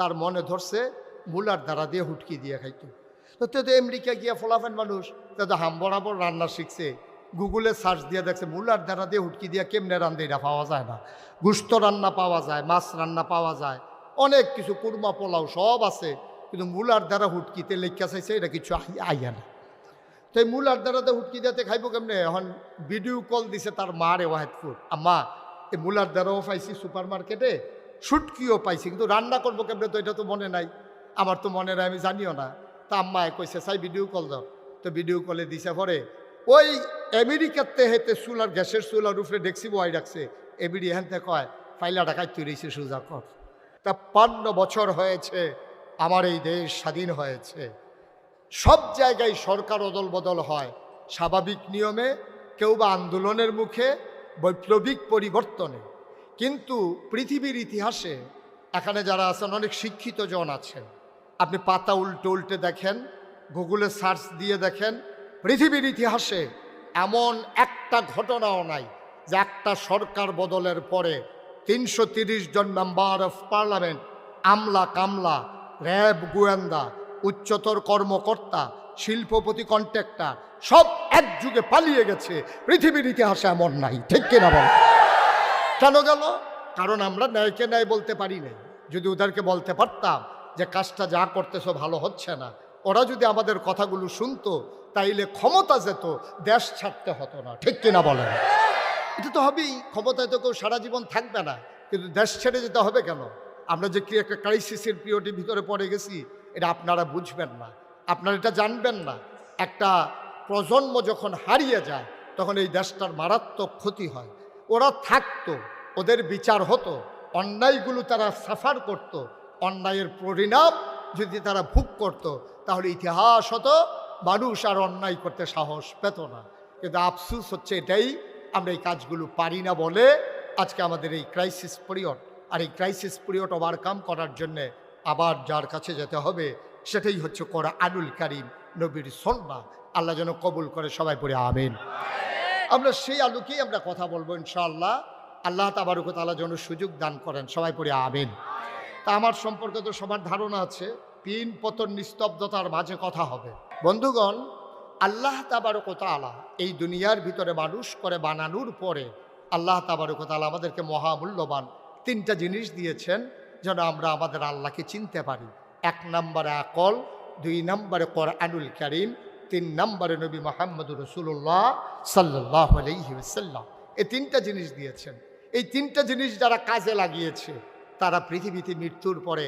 তার মনে ধরছে, মুলার দ্বারা দিয়ে হুটকি দিয়ে খাইতো। তো তো তো আমেরিকা গিয়া ফলাফেন মানুষ, তা তো হাম বরাবর রান্না শিখছে। গুগলে সার্চ দিয়ে দেখছে, মুলার দ্বারা দিয়ে হুটকি দিয়া কেমনে রান্ধে এটা পাওয়া যায় না। গুস্ত রান্না পাওয়া যায়, মাছ রান্না পাওয়া যায়, অনেক কিছু, কুরমা, পোলাও সব আছে, কিন্তু মুলার দ্বারা হুটকিতে লেখা চাইছে, এটা কিছু আই- আইয়া না। তো এই মুলার দ্বারা তো হুটকি দিতে খাইব কেমনে? এখন ভিডিও কল দিছে তার মারে ওয়াহেদপুর। আম্মা, এই মুলার দ্বারাও পাইছি সুপার মার্কেটে শুটকিও পাইছি, কিন্তু রান্না করব কেমনে তো এটা তো মনে নাই। আমার তো মনে নাই, আমি জানিও না। তা আম্মায় কইছে, চাই ভিডিও কল দাও। তো ভিডিও কলে দিছে পরে, ওই আমেরিকাতে হেতে চুলার গ্যাসের চুলার উপরে ডেক্সি বয় রাখছে। এবিডি হেনতে কয় ফাইলা টাকায় তৈরিছে সুজা কর। তা পান্ন বছর হয়েছে, আমার এই দেশ স্বাধীন হয়েছে। সব জায়গায় সরকার অদল বদল হয়, স্বাভাবিক নিয়মে, কেউ বা আন্দোলনের মুখে, বৈপ্লবিক পরিবর্তনে। কিন্তু পৃথিবীর ইতিহাসে এখানে যারা আছেন, অনেক শিক্ষিত জন আছেন। আপনি পাতা উল্টে উল্টে দেখেন, গুগলে সার্চ দিয়ে দেখেন, পৃথিবীর ইতিহাসে এমন একটা ঘটনাও নাই যে একটা সরকার বদলের পরে তিনশো জন মেম্বার অফ পার্লামেন্ট, আমলা কামলা, র্যাব গোয়েন্দা, উচ্চতর কর্মকর্তা, শিল্পপতি কন্ট্রাক্টর, সব এক যুগে পালিয়ে গেছে। পৃথিবীর ইতিহাসে এমন নাই, ঠিক কিনা বল কেন গেল, কারণ আমরা ন্যায়কে ন্যায় বলতে পারি নাই। যদি ওদেরকে বলতে পারতাম যে কাজটা যা করতেছো ভালো হচ্ছে না, ওরা যদি আমাদের কথাগুলো শুনতো, তাইলে ক্ষমতা যেত, দেশ ছাড়তে হতো না। ঠিক কিনা বলেন? এটা তো হবেই, ক্ষমতায় তো কেউ সারা জীবন থাকবে না, কিন্তু দেশ ছেড়ে যেতে হবে কেন? আমরা যে কি একটা ক্রাইসিসের পিরিয়ডের ভিতরে পড়ে গেছি, এটা আপনারা বুঝবেন না, আপনারা এটা জানবেন না। একটা প্রজন্ম যখন হারিয়ে যায়, তখন এই দেশটার মারাত্মক ক্ষতি হয়। ওরা থাকতো, ওদের বিচার হতো, অন্যায়গুলো তারা সাফার করত, অন্যায়ের পরিণাম যদি তারা ভোগ করত, তাহলে ইতিহাস হতো, মানুষ আর অন্যায় করতে সাহস পেত না। কিন্তু আফসুস হচ্ছে এটাই, আমরা এই কাজগুলো পারি না বলে আজকে আমাদের এই ক্রাইসিস পিরিয়ড আর এই ক্রাইসিস পিরিয়ড ওভারকাম করার জন্যে আবার যার কাছে যেতে হবে, সেটাই হচ্ছে করা আনুল কারিম, নবীর সন্না আল্লাহ যেন কবুল করে সবাই পড়ে আমিন। আমরা সেই আলোকেই আমরা কথা বলব, ইনশাআল্লাহ। আল্লাহ তাবারুক তালা যেন সুযোগ দান করেন। সবাই পড়ে আমিন। তা আমার সম্পর্কে তো সবার ধারণা আছে পিন পতন নিস্তব্ধতার মাঝে কথা হবে। বন্ধুগণ, আল্লাহ তাবারক তালা এই দুনিয়ার ভিতরে মানুষ করে বানানোর পরে আল্লাহ তাবারক তালা আমাদেরকে মহামূল্যবান তিনটা জিনিস দিয়েছেন যেন আমরা আমাদের আল্লাহকে চিনতে পারি। এক নম্বরে আকল, দুই নম্বরে কোরআনুল করিম তিন নম্বরে নবী মোহাম্মদুর রসুল্লাহ সাল্লাহ আলহিসাল্লাম এই তিনটা জিনিস দিয়েছেন। এই তিনটা জিনিস যারা কাজে লাগিয়েছে, তারা পৃথিবীতে মৃত্যুর পরে